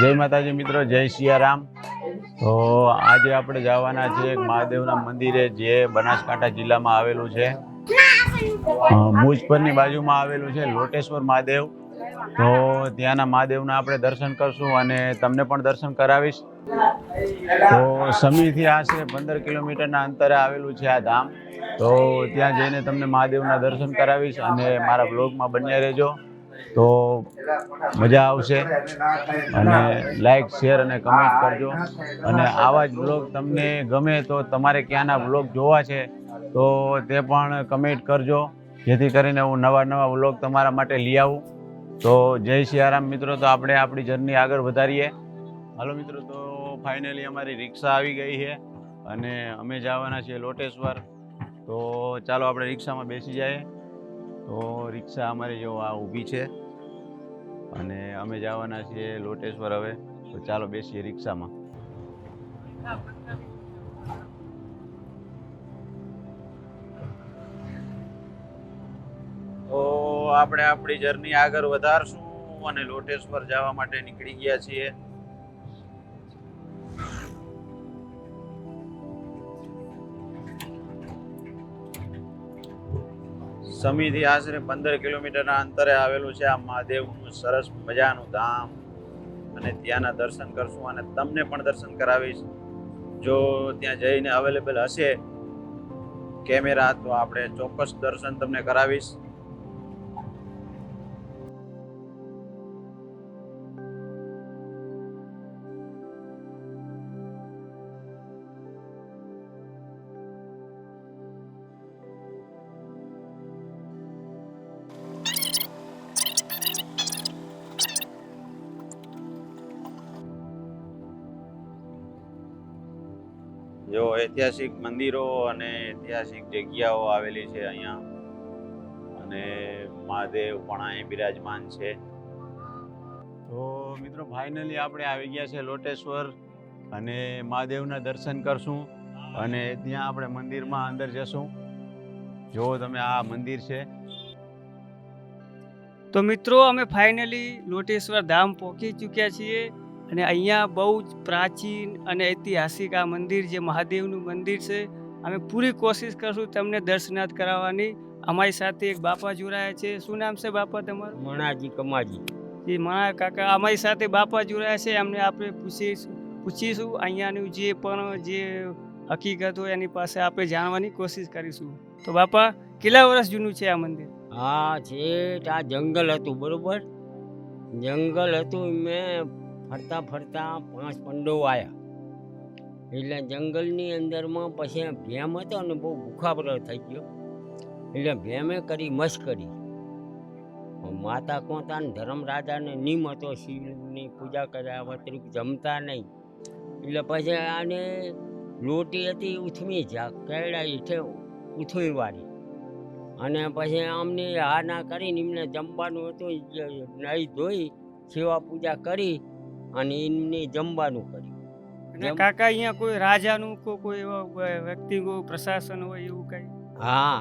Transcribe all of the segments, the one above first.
જય માતાજી મિત્રો જય સિયારામ. તો આજે આપણે જવાના છે એક મહાદેવના મંદિરે જે બનાસકાંઠા જિલ્લામાં આવેલું છે. અ, મુજપરની બાજુમાં આવેલું છે લોટેશ્વર મહાદેવ. તો ત્યાંના મહાદેવના આપણે દર્શન કરશું અને તમને પણ દર્શન કરાવીશ. તો સમીથી આશરે પંદર કિલોમીટરના અંતરે આવેલું છે આ ધામ. તો ત્યાં જઈને તમને મહાદેવના દર્શન કરાવીશ અને મારા બ્લોગમાં બન્યા રહેજો. તો મજા આવશે અને લાઈક શેર અને કમેન્ટ કરજો. અને આવા જ બ્લોગ તમને ગમે તો તમારે ક્યાંના બ્લોગ જોવા છે, તો તે પણ કમેન્ટ કરજો. જેથી કરીને હું નવા નવા બ્લોગ તમારા માટે લઈ આવું. તો જય સિયારામ મિત્રો, તો આપણે આપણી જર્ની આગળ વધારીએ. હાલો મિત્રો, તો ફાઇનલી અમારી રિક્ષા આવી ગઈ છે અને અમે જવાના છીએ લોટેશ્વર. તો ચાલો આપણે રિક્ષામાં બેસી જઈએ. તો રિક્ષા અમારી જો આ ઊભી છે. અને અમે જવાના છીએ લોટેશ્વર હવે. તો ચાલો બેસીએ રિક્ષામાં. તો આપણે આપણી જર્ની આગળ વધારશું અને લોટેશ્વર જવા માટે નીકળી ગયા છીએ. સમીથી આશરે પંદર કિલોમીટરના અંતરે આવેલું છે. આ મહાદેવનું સરસ મજાનું ધામ. અને ત્યાંના દર્શન કરશું અને તમને પણ દર્શન કરાવીશ. જો ત્યાં જઈને અવેલેબલ હશે કેમેરા તો આપણે ચોક્કસ દર્શન તમને કરાવીશ. ઐતિહાસિક મંદિરો અને ઐતિહાસિક જગ્યાઓ આવેલી છે અહીંયા. અને મહાદેવ પણ અહીં બિરાજમાન છે. તો મિત્રો ફાઇનલી આપણે આવી ગયા છે લોટેશ્વર અને મહાદેવના દર્શન કરશું અને ત્યાં આપણે મંદિરમાં અંદર જશું. જો તમે આ મંદિર છે. તો મિત્રો, અમે ફાઇનલી લોટેશ્વર ધામ પહોંચી ચૂક્યા છીએ. અને અહીંયા બહુ જ પ્રાચીન અને ઐતિહાસિક આ મંદિર જે મહાદેવનું મંદિર છે અમે પૂરી કોશિશ કરશું તમને દર્શનાથ કરાવવાની. અમારી સાથે એક બાપા જોડાયા છે. શું નામ છે બાપા તમારું? મણાજી કમાજી. જે મણા કાકા અમારી સાથે બાપા જોડાયા છે. એમને આપણે પૂછીશું પૂછીશું અહીંયાનું જે પણ જે હકીકત હોય એની પાસે આપણે જાણવાની કોશિશ કરીશું. તો બાપા કેટલા વર્ષ જૂનું છે આ મંદિર? હા છે આ જંગલ હતું બરોબર? જંગલ હતું મેં ફરતા ફરતા પાંચ પંડવો આવ્યા એટલે જંગલની અંદરમાં પછી ભેમ હતો ને બહુ ભૂખાબરો થઈ ગયો. એટલે ભેમે કરી મસ્કરી માતા કોતા ને ધર્મરાજાને નિમ હતો, શિવની પૂજા કર્યા વતરૂપ જમતા નહીં. એટલે પછી આને લોટી હતી ઉથમી જા, કેળા ઈઠે ઉથમી વાળી અને પછી આમને હા ના કરીને એમને જમવાનું હતું નાહી ધોઈ, સેવા પૂજા કરી. અને એમને જમવાનું કર્યું. કાકા અહીંયા કોઈ રાજાનું કોઈ એવા વ્યક્તિ પ્રશાસન હોય એવું કઈ? હા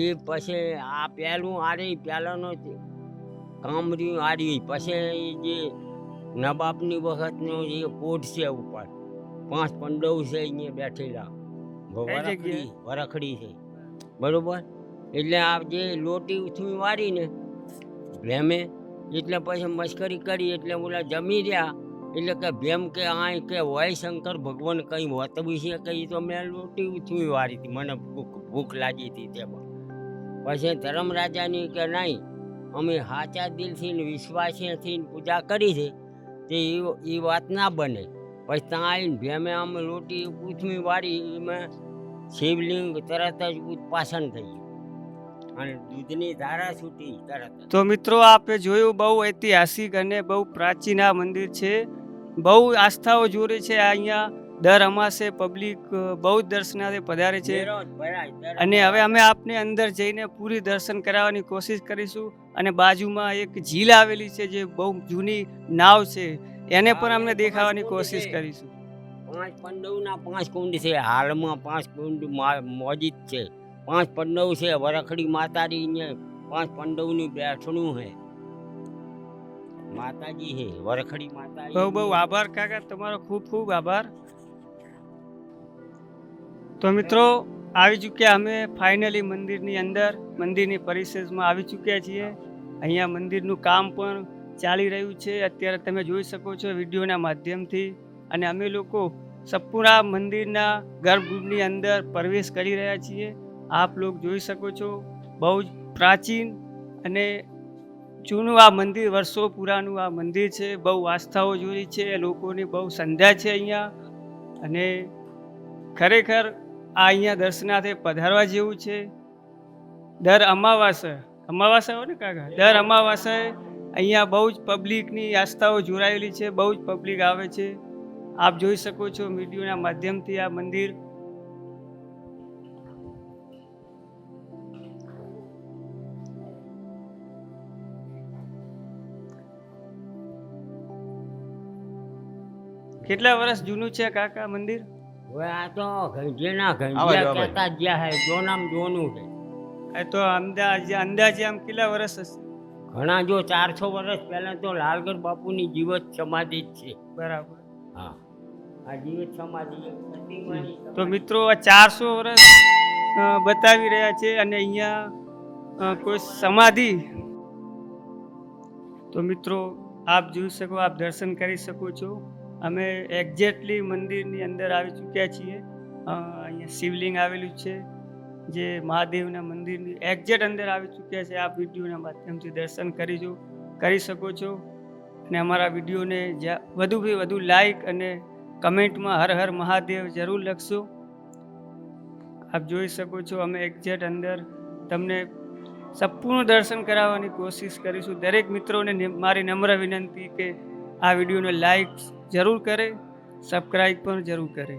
એ પછી આ પહેલું આરી પહેલાંનો કામ રહ્યું આરી પછી જે નવાબની વખતનો જે કોટ છે ઉપર પાંચ પંડવ છે અહીંયા બેઠેલા. વરખડી વરખડી છે. બરોબર? એટલે આ જે લોટી ઉથમી વાળીને ભેમે એટલે પછી મશ્કરી કરી એટલે ઓલા જમી રહ્યા. એટલે કે ભેમ કે આય કે હોય શંકર ભગવાન કંઈ હોતું છે કે તો મેં લોટી ઉથમી વાળી હતી મને ભૂખ ભૂખ લાગી હતી તેમાં. પછી ધર્મરાજાની કે નહીં, અમે સાચા દિલથી ને વિશ્વાસથી પૂજા કરી છે, તે એ વાત ના બને. પછી ત્યાં આવીને ભેમે અમે લોટી ઉથમી વાળી એમાં શિવલિંગ તરત જ ઉત્પાસન થઈ ગયું. અને દૂધની ધારા છૂટી તરત તો મિત્રો આપે જોયું બહુ ઐતિહાસિક અને બહુ પ્રાચીન આ મંદિર છે. બહુ આસ્થાઓ જોડે છે અહીંયા. દર અમાસે પબ્લિક બહુ જ દર્શનાર્થે પધારે છે. અને હવે અમે આપને અંદર જઈને પૂરી દર્શન કરાવવાની કોશિશ કરીશું. અને બાજુમાં એક ઝીલ આવેલી છે જે બહુ જૂની નાવ છે. એને પણ અમને દેખાવાની કોશિશ કરીશું. પાંચ પંડવના પાંચ કુંડ છે. હાલમાં પાંચ કુંડ મોજિત છે. પાંચ પંડવ છે, વરખડી માતાજી ને પાંચ પંડવનું બેઠણું છે. માતાજી હે વરખડી માતા બહુ બહુ આભાર કાકા, તમારો ખૂબ ખૂબ આભાર. તો મિત્રો, આવી ચૂક્યા અમે ફાઇનલી મંદિરની અંદર, મંદિરની પરિસરમાં આવી ચૂક્યા છીએ. અહીંયા મંદિરનું કામ પણ ચાલી રહ્યું છે. અત્યારે તમે જોઈ શકો છો વિડીયોના માધ્યમથી. અને અમે લોકો સપુરા મંદિરના ગર્ભગૃહની અંદર પ્રવેશ કરી રહ્યા છીએ. આપ લોકો જોઈ શકો છો. બહુ જ પ્રાચીન અને જૂનું આ મંદિર, વર્ષો પુરાનું આ મંદિર છે. બહુ આસ્થાઓ જોઈ છે. લોકોની બહુ સંધ્યા છે અહીંયા. અને ખરેખર આ અહીંયા દર્શનાર્થે પધારવા જેવું છે. દર અમાવાસે અમાવાસે હોય ને કાકા? દર અમાવાસે અહીંયા બહુ જ પબ્લિકની આસ્થાઓ જોડાયેલી છે. બહુ જ પબ્લિક આવે છે. આપ જોઈ શકો છો મીડિયાના માધ્યમથી આ મંદિર કેટલા વર્ષ જૂનું છે કાકા મંદિર? હવે આ તો ઘંટીના ઘંટિયા. કહેતા જ ગયા હે જોનામ જોનું છે. એ તો અંદાજે અંદાજે આમ કેટલા વર્ષ હશે? ઘણા જો ચારસો વર્ષ પહેલા તો લાલગઢ બાપુની જીવત સમાધિ જ છે. બરાબર. હા. આ જીવત સમાધિ તો મિત્રો આ ચારસો વર્ષ બતાવી રહ્યા છે અને અહીંયા કોઈ સમાધિ. તો મિત્રો આપ જોઈ શકો આપ દર્શન કરી શકો છો. અમે એક્ઝેક્ટલી મંદિરની અંદર આવી ચૂક્યા છીએ. અહીંયા શિવલિંગ આવેલું છે, જે મહાદેવના મંદિરની એક્ઝેક્ટ અંદર આવી ચૂક્યા છે. આ વિડીયોના માધ્યમથી દર્શન કરીજો, કરી શકો છો. અને અમારા વિડીયોને વધુથી વધુ લાઈક અને કમેન્ટમાં હર હર મહાદેવ જરૂર લખશો. આપ જોઈ શકો છો, અમે એક્ઝેક્ટ અંદર તમને સંપૂર્ણ દર્શન કરાવવાની કોશિશ કરીશું. દરેક મિત્રોને મારી નમ્ર વિનંતી કે આ વિડીયોને લાઈક જરૂર કરે સબસ્ક્રાઈબ પણ જરૂર કરે.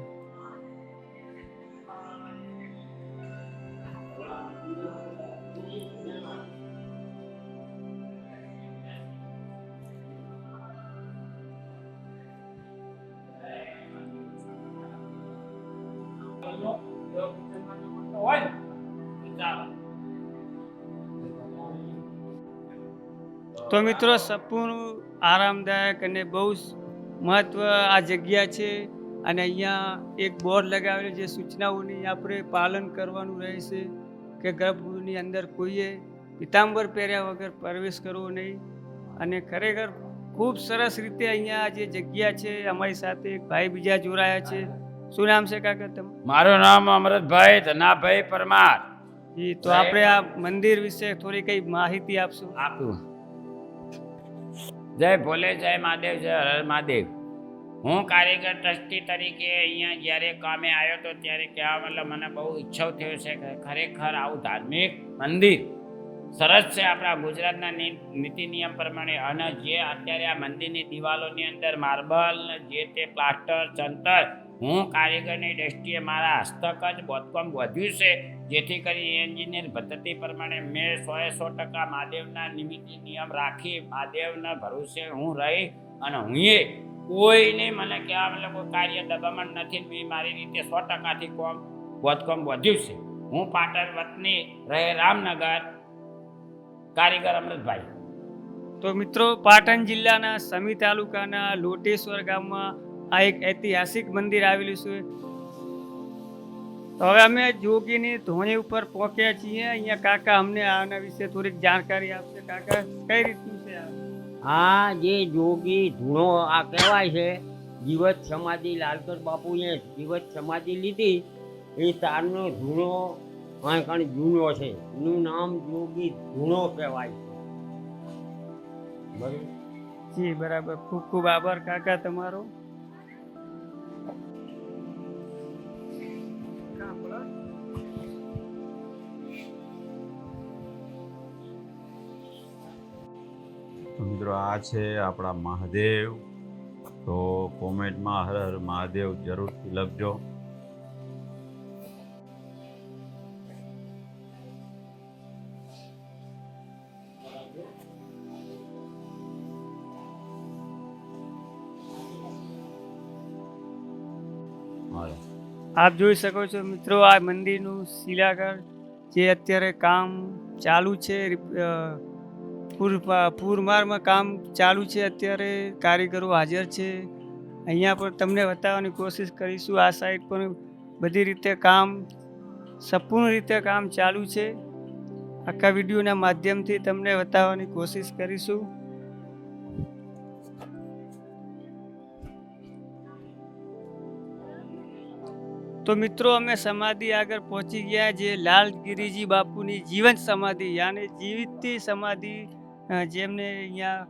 તો મિત્રો સંપૂર્ણ આરામદાયક અને બહુ જ મહત્વ આ જગ્યા છે અને અહીંયા એક બોર્ડ લગાવેલું જે સૂચનાઓની આપણે પાલન કરવાનું રહેશે કે ગર્ભગૃહની અંદર કોઈએ પિતાંબર પહેર્યા વગર પ્રવેશ કરવો નહીં. અને ખરેખર ખૂબ સરસ રીતે અહીંયા જે જગ્યા છે અમારી સાથે એક ભાઈ બીજા જોડાયા છે. શું નામ છે કાકા તમે મારું નામ અમૃતભાઈ ધનાભાઈ પરમાર. એ તો આપણે આ મંદિર વિશે થોડી કઈ માહિતી આપશું? આપું. જય ભોલે, જય મહાદેવ, જય હર મહાદેવ. હું કારીગર ટ્રસ્ટી તરીકે અહીંયા જ્યારે કામે આવ્યો હતો ત્યારે કહેવા મતલબ મને બહુ ઈચ્છો થયો છે કે ખરેખર આવું ધાર્મિક મંદિર સરસ છે આપણા ગુજરાતના નીતિ નિયમ પ્રમાણે અને જે અત્યારે આ મંદિરની દિવાલોની અંદર માર્બલ જે તે પ્લાસ્ટર, ચંતર હું કારીગરની દ્રષ્ટિએ મારા હસ્તક જ બોધકામ વધ્યું છે. જેથી કરી એન્જિનિયર પદ્ધતિ પ્રમાણે મેં સોએ સો ટકા મહાદેવના નિમિત્તે નિયમ રાખી મહાદેવના ભરોસે હું રહી અને હુંએ કોઈને મને કહેવા મતલબ કોઈ કાર્ય દબામણ નથી. મેં મારી રીતે સો ટકાથી કોમ બોધકામ વધ્યું છે. હું પાટણ વતની રહે રામનગર કારીગર અમૃતભાઈ. તો મિત્રો, પાટણ જિલ્લાના સમી તાલુકાના લોટેશ્વર ગામમાં આ એક ઐતિહાસિક મંદિર આવેલું છે. તો હવે અમે જોગીની ધોણી ઉપર પહોંચ્યા છીએ. અહીંયા કાકા અમને આના વિશે થોડીક જાણકારી આપશે. કાકા કઈ રીતનું છે આ? આ જે જોગી ધૂણો આ કહેવાય છે જીવત સમાધિ લાલકર બાપુએ જીવત સમાધિ લીધી. એ તારનો ધૂણો કણ જૂનો છે. એનું નામ જોગી ધૂણો કહેવાય છે. બરાબર? જી બરાબર. ખૂબ ખૂબ આભાર કાકા તમારો. તો મિત્રો આ છે આપણા મહાદેવ. તો કોમેન્ટમાં હર હર મહાદેવ જરૂરથી લખજો. આપ જોઈ શકો છો મિત્રો આ મંદિરનું શિલાગર, જે અત્યારે કામ ચાલુ છે પૂર પૂરમારમાં કામ ચાલુ છે અત્યારે, કારીગરો હાજર છે. અહીંયા પણ તમને બતાવવાની કોશિશ કરીશું, આ સાઈડ પણ બધી રીતે કામ, સંપૂર્ણ રીતે કામ ચાલુ છે. આખા વિડીયોના માધ્યમથી તમને બતાવવાની કોશિશ કરીશું. તો મિત્રો, અમે સમાધિ આગળ પહોંચી ગયા, જે લાલ ગિરિજી બાપુની જીવંત સમાધિ, યાને જીવિતથી સમાધિ જેમને અહીંયા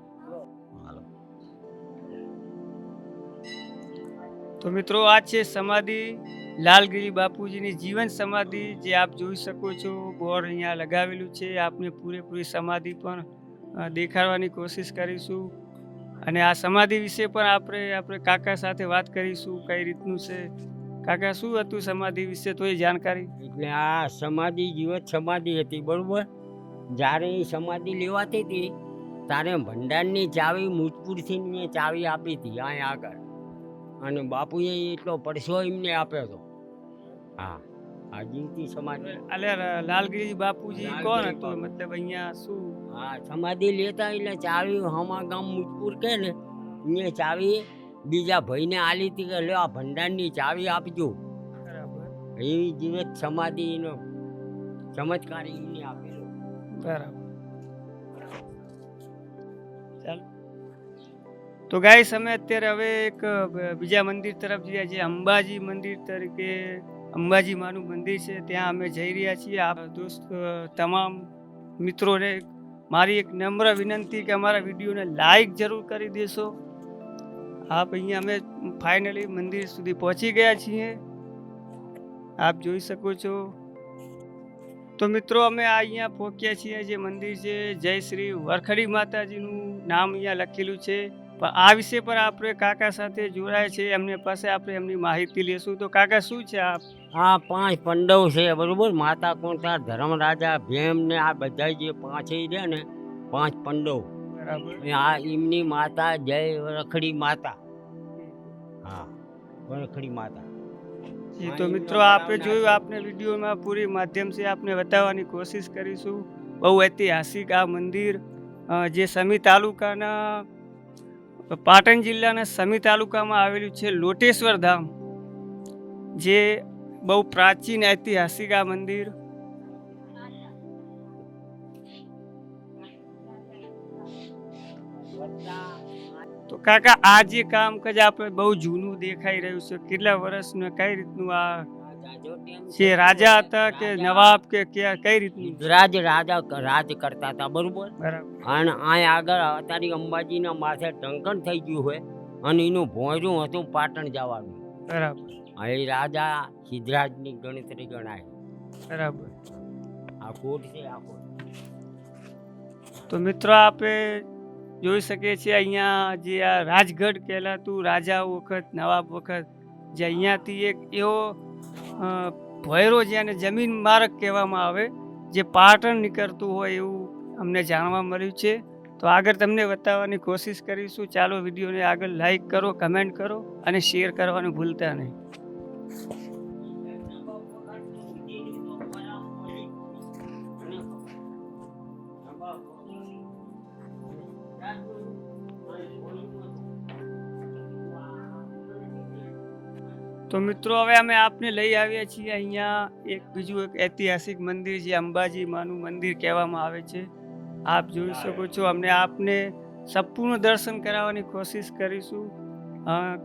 તો મિત્રો આ છે સમાધિ. લાલગીરી બાપુજીની જીવન સમાધિ જે આપ જોઈ શકો છો. બોર્ડ અહીંયા લગાવેલું છે. આપને પૂરેપૂરી સમાધિ પણ દેખાડવાની કોશિશ કરીશું. અને આ સમાધિ વિશે પણ આપણે આપણે કાકા સાથે વાત કરીશું કઈ રીતનું છે. કાકા શું હતું સમાધિ વિશે? તો એ જાણકારી. એટલે આ સમાધિ જીવન સમાધિ હતી બરોબર? જ્યારે એ સમાધિ લેવાતી હતી ત્યારે ભંડારની ચાવી મુજપુરથી મેં ચાવી આપી હતી અહીં આગળ. અને બાપુએ એટલો પરસો એમને આપ્યો હતો. હા આ જીવતી સમાધિ. અલે લાલગીરી બાપુજી કોણ હતું? મતલબ અહીંયા શું? હા સમાધિ લેતા એટલે ચાવી હમા ગામ મુજપુર કે ને એ ચાવી બીજા ભાઈને આલી હતી કે લે આ ભંડારની ચાવી આપજો. એવી જીવત સમાધિનો ચમત્કાર એમને આપેલો. બરાબર. ચાલો. તો ગાઈસ અમે અત્યારે હવે એક બીજા મંદિર તરફ જઈએ છીએ. અંબાજી મંદિર તરીકે અંબાજી માનું મંદિર છે. ત્યાં અમે જઈ રહ્યા છીએ. આ દોસ્ત તમામ મિત્રોને મારી એક નમ્ર વિનંતી કે અમારા વિડીયોને લાઈક જરૂર કરી દેશો. આપ અહીંયા અમે ફાઇનલી મંદિર સુધી પહોંચી ગયા છીએ. આપ જોઈ શકો છો. તો મિત્રો અમે આ અહીંયા પહોંચ્યા છીએ જે મંદિર છે જય શ્રી વરખડી માતાજીનું નામ અહીંયા લખેલું છે. પણ આ વિશે પર આપણે કાકા સાથે જોડાય છે એમને પાસે આપણે એમની માહિતી લેશું. તો કાકા શું છે આ આ પાંચ પંડવ છે બરોબર? માતા કોણતા ધર્મરાજા ભીમ ને આ બધા જે પાંચે રહ્યા ને પાંચ પંડવ. બરાબર. આ એમની માતા જય રખડી માતા. હા વરખડી માતા. જી તો મિત્રો આપણે જોયું આપને વિડીયોમાં પૂરી માધ્યમથી આપને બતાવવાની કોશિશ કરીશું. બહુ ઐતિહાસિક આ મંદિર જે સમી તાલુકાના પાટણ જિલ્લાના સમી તાલુકામાં આવેલું છે લોટેશ્વર ધામ જે બહુ પ્રાચીન ઐતિહાસિક આ મંદિર. કાકા આ જે કામ કજ આપણે બહુ જૂનું દેખાઈ રહ્યું છે. કેટલા વર્ષનું કઈ રીતનું આ છે? રાજા હતા કે નવાબ કે કઈ રીતનું? રાજ રાજા રાજ કરતા હતા બરોબર? અને અહીંયા આગળ અત્યારે અંબાજીના માથે ટંકણ થઈ ગયું હોય અને એનું ભોંયરું હતું પાટણ જવાનું. બરાબર. અહીં એ રાજા સિદ્ધરાજની ગણતરી ગણાય. બરાબર. આ કોટ છે આ કોટ. તો મિત્રો આપણે જોઈ શકીએ છીએ અહીંયા જે આ રાજગઢ કહેલાતું રાજા વખત, નવાબ વખત, જે અહીંયાથી એક એવો ભયરો જેને જમીન માર્ગ કહેવામાં આવે, જે પાટણ નીકળતું હોય એવું અમને જાણવા મળ્યું છે. તો આગળ તમને બતાવવાની કોશિશ કરીશું. ચાલો વિડીયોને આગળ લાઈક કરો કમેન્ટ કરો અને શેર કરવાનું ભૂલતા નહીં. તો મિત્રો હવે અમે આપને લઈ આવ્યા છીએ અહીંયા એક બીજું એક ઐતિહાસિક મંદિર જે અંબાજી માનું મંદિર કહેવામાં આવે છે. આપ જોઈ શકો છો. અમને આપને સંપૂર્ણ દર્શન કરાવવાની કોશિશ કરીશું.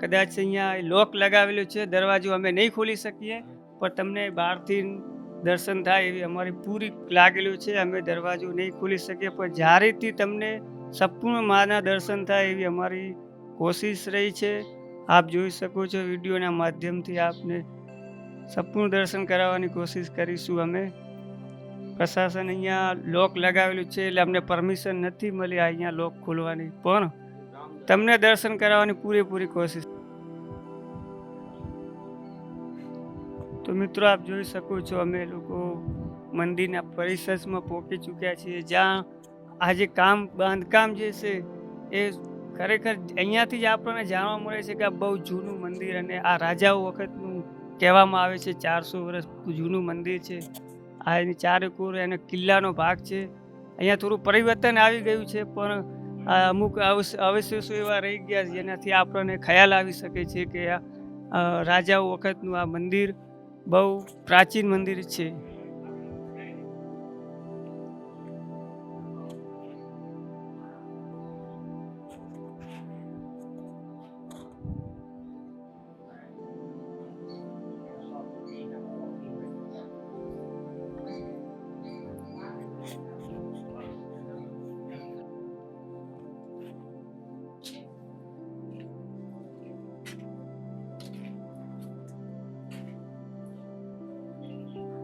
કદાચ અહીંયા લોક લગાવેલો છે દરવાજો અમે નહીં ખોલી શકીએ પણ તમને બહારથી દર્શન થાય એવી અમારી પૂરી લાગેલું છે. અમે દરવાજો નહીં ખોલી શકીએ પણ જ્યારેથી તમને સંપૂર્ણ માના દર્શન થાય એવી અમારી કોશિશ રહી છે. આપ જોઈ શકો છો વિડીયોના માધ્યમથી આપને સંપૂર્ણ દર્શન કરાવવાની કોશિશ કરીશું અમે. પ્રશાસન અહીંયા લોક લગાવેલું છે એટલે અમને પરમિશન નથી મળી અહીંયા લોક ખોલવાની. પણ તમને દર્શન કરાવવાની પૂરેપૂરી કોશિશ. તો મિત્રો આપ જોઈ શકો છો અમે લોકો મંદિરના પરિસરમાં પહોંચી ચૂક્યા છીએ. જ્યાં આજે કામ, બાંધકામ જે છે એ ખરેખર અહીંયાથી જ આપણને જાણવા મળે છે કે આ બહુ જૂનું મંદિર અને આ રાજાઓ વખતનું કહેવામાં આવે છે ચારસો વર્ષ જૂનું મંદિર છે. આ એની ચારે કોર એનો કિલ્લાનો ભાગ છે. અહીંયા થોડું પરિવર્તન આવી ગયું છે, પણ અમુક અવશેષો એવા રહી ગયા છે, જેનાથી આપણને ખ્યાલ આવી શકે છે કે આ રાજાઓ વખતનું આ મંદિર બહુ પ્રાચીન મંદિર છે.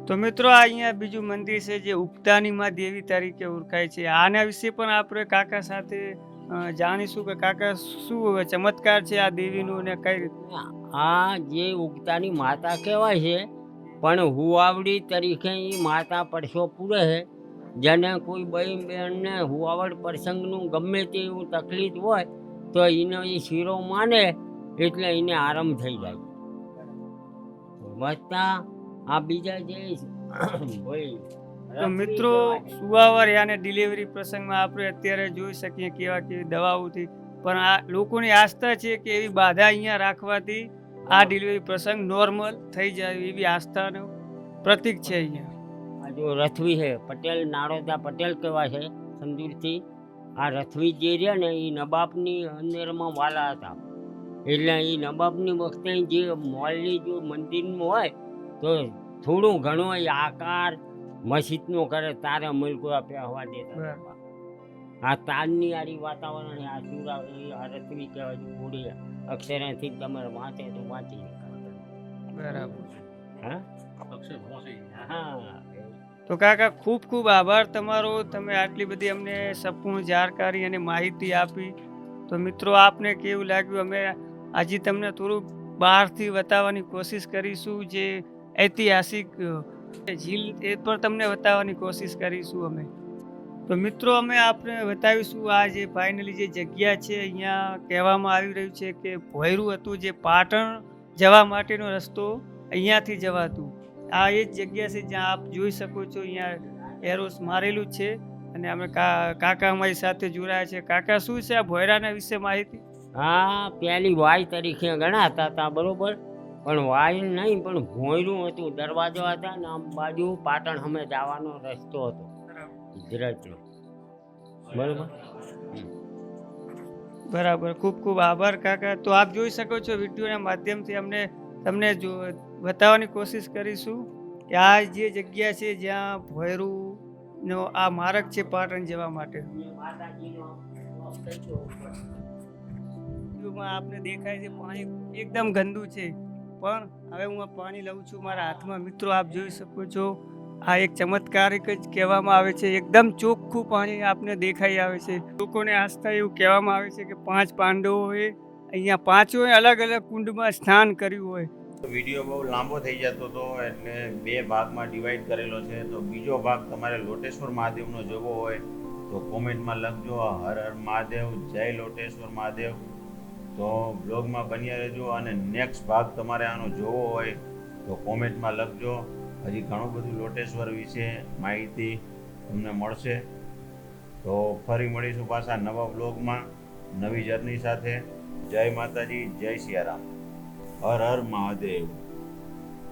તો મિત્રો, આ અહીંયા બીજું મંદિર છે જે ઉપતાની માં દેવી તરીકે ઓળખાય છે. આના વિશે પણ આપણે કાકા સાથે જાણીશું કે કાકા શું ચમત્કાર છે આ દેવીનું ને કઈ રીતે? આ જે ઉગતાની માતા કહેવાય છે, પણ હુવાવડી તરીકે એ માતા પરસો પૂરે છે. જેને કોઈ બહેન બહેનને હુવાવડ પ્રસંગનું ગમે તેવું તકલીફ હોય, તો એનો એ શીરો માને, એટલે એને આરામ થઈ જાય. વધતા આ બીજા જે તો મિત્રો સુવાવર યાને ડિલિવરી પ્રસંગમાં આપણે અત્યારે જોઈ શકીએ કેવા કેવી દવાઓથી. પણ આ લોકોની આસ્થા છે કે એવી બાધા અહીંયા રાખવાથી આ ડિલિવરી પ્રસંગ નોર્મલ થઈ જાય એવી આસ્થાનું પ્રતીક છે અહીંયા. આ જો રથવી છે પટેલ નારોદા પટેલ કહેવાય છે સમજૂરથી આ રથવી જે રહ્યા ને એ નબાબની અંદરમાં વાલા હતા. એટલે એ નબાબની વખતે જે મોલની જો મંદિરમાં હોય તો થોડું ઘણું એ આકાર મસ્જિદનો કરે તારે મુલકો પહેવા દેતા બરાબર. આ તારની આરી વાતાવરણ આ સુરા એ આ રથવી કહેવાય છે પૂરી અક્ષરેથી તમારે વાંચે તો વાંચી બરાબર. હા? હા. તો કાકા ખૂબ ખૂબ આભાર તમારો. તમે આટલી બધી અમને સંપૂર્ણ જાણકારી અને માહિતી આપી. તો મિત્રો આપને કેવું લાગ્યું? અમે આજે તમને થોડુંક બહારથી બતાવવાની કોશિશ કરીશું જે ઐતિહાસિક ઝીલ એ પણ તમને બતાવવાની કોશિશ કરીશું અમે. તો મિત્રો, અમે આપને બતાવીશું આ જે ફાઇનલી જે જગ્યા છે, અહીંયા કહેવામાં આવી રહ્યું છે કે ભોયરું હતું જે પાટણ જવા માટેનો રસ્તો અહીંયાથી જવાતું. આ એ જ જગ્યા છે જ્યાં આપ જોઈ શકો છો અહીંયા એરોસ મારેલું છે અને અમે કાકા અમારી સાથે જોડાયા છે. કાકા, શું છે આ ભોયરાના વિશે માહિતી? હા, પેલી વાય તરીકે ગણાતા હતા, બરોબર? પણ વાય નહીં પણ ભોંયરું હતું. દરવાજો હતા ને આમ બાજુ પાટણ અમે જવાનો રસ્તો હતો. ગુજરાતનો. બરાબર. બરાબર? ખૂબ ખૂબ આભાર કાકા. તો આપ જોઈ શકો છો વિડીયોના માધ્યમથી અમને તમને જો બતાવવાની કોશિશ કરીશું કે આ જે જગ્યા છે જ્યાં ભોયરુંનો આ માર્ગ છે પાટણ જવા માટે. આપને દેખાય છે પાણી એકદમ ગંદુ છે. પણ હવે હું આ પાણી લઉં છું. મારા હાથમાં મિત્રો આપ જોઈ શકો છો. આ એક ચમત્કારિક જ કહેવામાં આવે છે. એકદમ ચોખ્ખું પાણી આપને દેખાઈ આવે છે. લોકોને આસ્થા એવું કહેવામાં આવે છે કે પાંચ પાંડવોએ અહીંયા પાંચોએ અલગ અલગ કુંડમાં સ્નાન કર્યું હોય. વીડિયો બહુ લાંબો થઈ જતો હતો એટલે બે ભાગમાં ડિવાઈડ કરેલો છે. તો બીજો ભાગ તમારે લોટેશ્વર મહાદેવનો જોવો હોય તો કોમેન્ટમાં લખજો. હર હર મહાદેવ, જય લોટેશ્વર મહાદેવ. તો બ્લોગમાં બન્યા રહેજો અને નેક્સ્ટ ભાગ તમારે આનો જોવો હોય તો કોમેન્ટમાં લખજો. હજી ઘણું બધું લોટેશ્વર વિશે માહિતી તમને મળશે. તો ફરી મળીશું પાછા નવા બ્લોગમાં નવી જર્ની સાથે. જય માતાજી, જય સિયારામ. હર હર મહાદેવ.